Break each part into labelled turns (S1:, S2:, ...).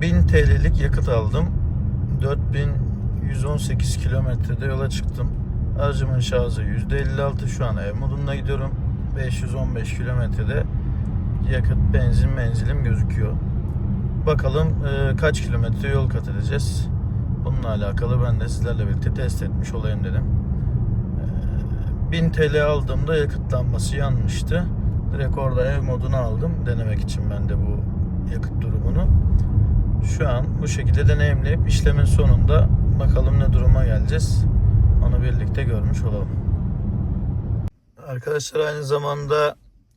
S1: 1000 TL'lik yakıt aldım. 4118 kilometrede yola çıktım. Aracımın şarjı %56 şu an ev modunda gidiyorum. 515 kilometrede yakıt benzin menzilim gözüküyor. Bakalım e, kaç kilometre yol kat edeceğiz. Bununla alakalı ben de sizlerle birlikte test etmiş olayım dedim. E, 1000 TL aldığımda yakıt lambası yanmıştı. Direkt orada ev modunu aldım. Denemek için ben de bu yakıt durumunu. Şu an bu şekilde deneyimleyip işlemin sonunda bakalım ne duruma geleceğiz. Onu birlikte görmüş olalım. Arkadaşlar aynı zamanda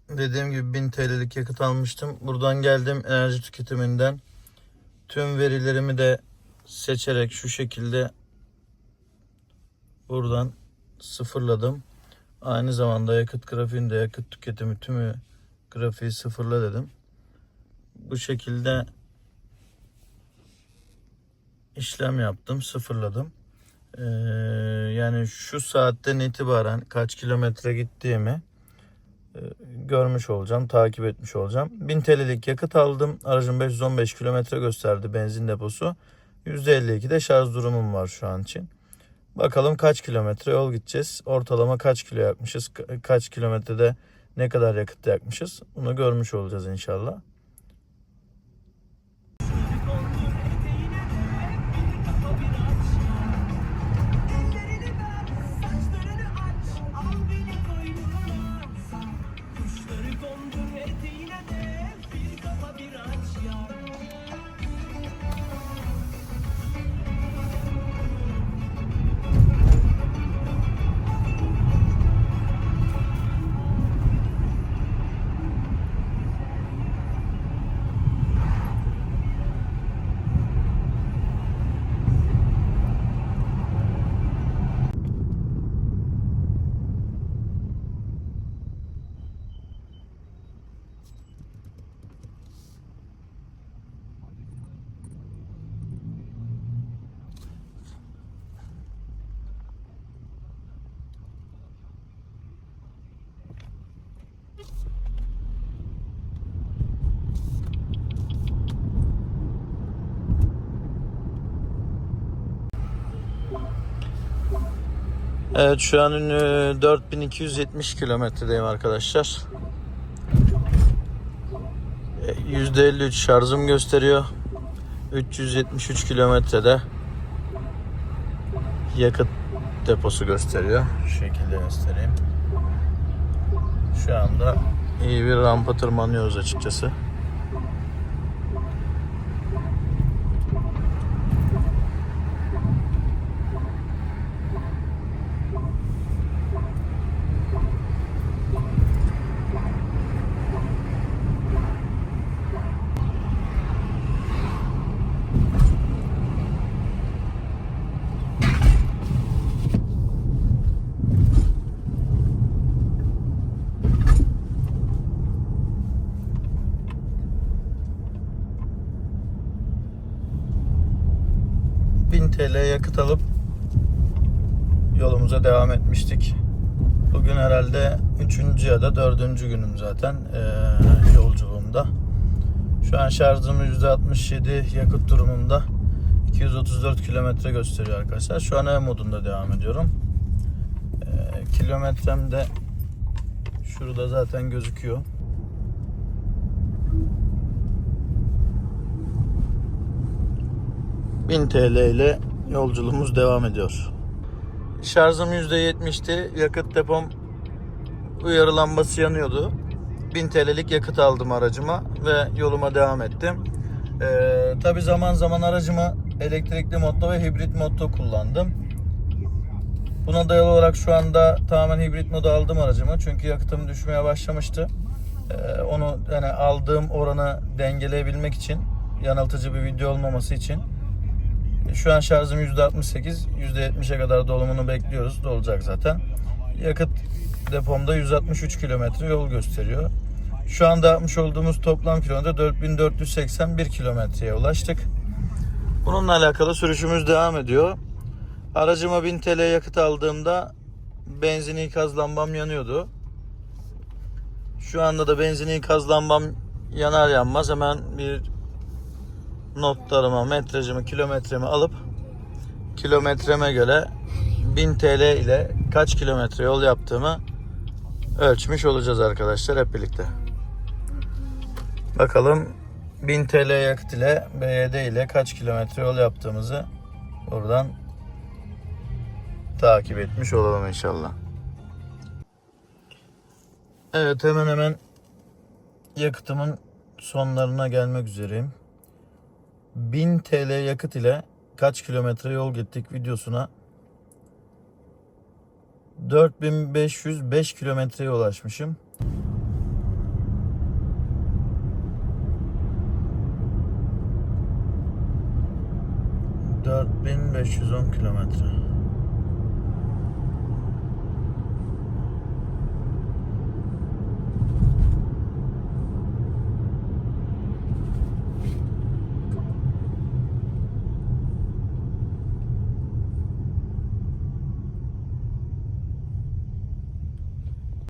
S1: dediğim gibi 1000 TL'lik yakıt almıştım. Buradan geldim enerji tüketiminden. Tüm verilerimi de seçerek şu şekilde buradan sıfırladım. Aynı zamanda yakıt grafiğinde yakıt tüketimi tümü grafiği sıfırla dedim. Bu şekilde işlem yaptım, sıfırladım. Ee, yani şu saatten itibaren kaç kilometre gittiğimi e, görmüş olacağım, takip etmiş olacağım. 1000 TL'lik yakıt aldım. Aracım 515 kilometre gösterdi benzin deposu. %52 de şarj durumum var şu an için. Bakalım kaç kilometre yol gideceğiz. Ortalama kaç kilo yakmışız. ka- Kaç kilometrede ne kadar yakıt yakmışız. Bunu görmüş olacağız inşallah. Evet şu an e, 4270 kilometredeyim arkadaşlar. E, %53 şarjım gösteriyor. 373 kilometrede yakıt deposu gösteriyor. Şu şekilde göstereyim. Şu anda iyi bir rampa tırmanıyoruz açıkçası. TL yakıt alıp... ...yolumuza devam etmiştik. Bugün herhalde üçüncü ya da dördüncü günüm zaten eee, yolculuğumda. Şu an şarjım %67 yakıt durumunda. 234 kilometre gösteriyor arkadaşlar. Şu an ev modunda devam ediyorum. Eee kilometrem de şurada zaten gözüküyor. ...1000 TL ile yolculuğumuz devam ediyor. Şarjım %70'ti. Yakıt depom uyarı lambası yanıyordu. 1000 TL'lik yakıt aldım aracıma ve yoluma devam ettim. Ee, Tabi zaman zaman aracımı elektrikli modda ve hibrit modda kullandım. Buna dayalı olarak şu anda tamamen hibrit moda aldım aracımı. Çünkü yakıtım düşmeye başlamıştı. Ee, onu yani aldığım oranı dengeleyebilmek için yanıltıcı bir video olmaması için şu an şarjım %68, %70'e kadar dolumunu bekliyoruz. Dolacak zaten. Yakıt depomda 163 kilometre yol gösteriyor. Şu anda yapmış olduğumuz toplam kilometre 4481 kilometreye ulaştık. Bununla alakalı sürüşümüz devam ediyor. Aracıma 1000 TL yakıt aldığımda benzin ikaz lambam yanıyordu. Şu anda da benzin ikaz lambam yanar yanmaz hemen bir notlarımı, metrajımı, kilometremi alıp kilometreme göre 1000 TL ile kaç kilometre yol yaptığımı ölçmüş olacağız arkadaşlar hep birlikte. Bakalım 1000 TL yakıt ile BYD ile kaç kilometre yol yaptığımızı buradan takip etmiş olalım inşallah. Evet hemen hemen yakıtımın sonlarına gelmek üzereyim. 1000 TL yakıt ile kaç kilometre yol gittik videosuna 4505 kilometreye ulaşmışım. ...4510 kilometre.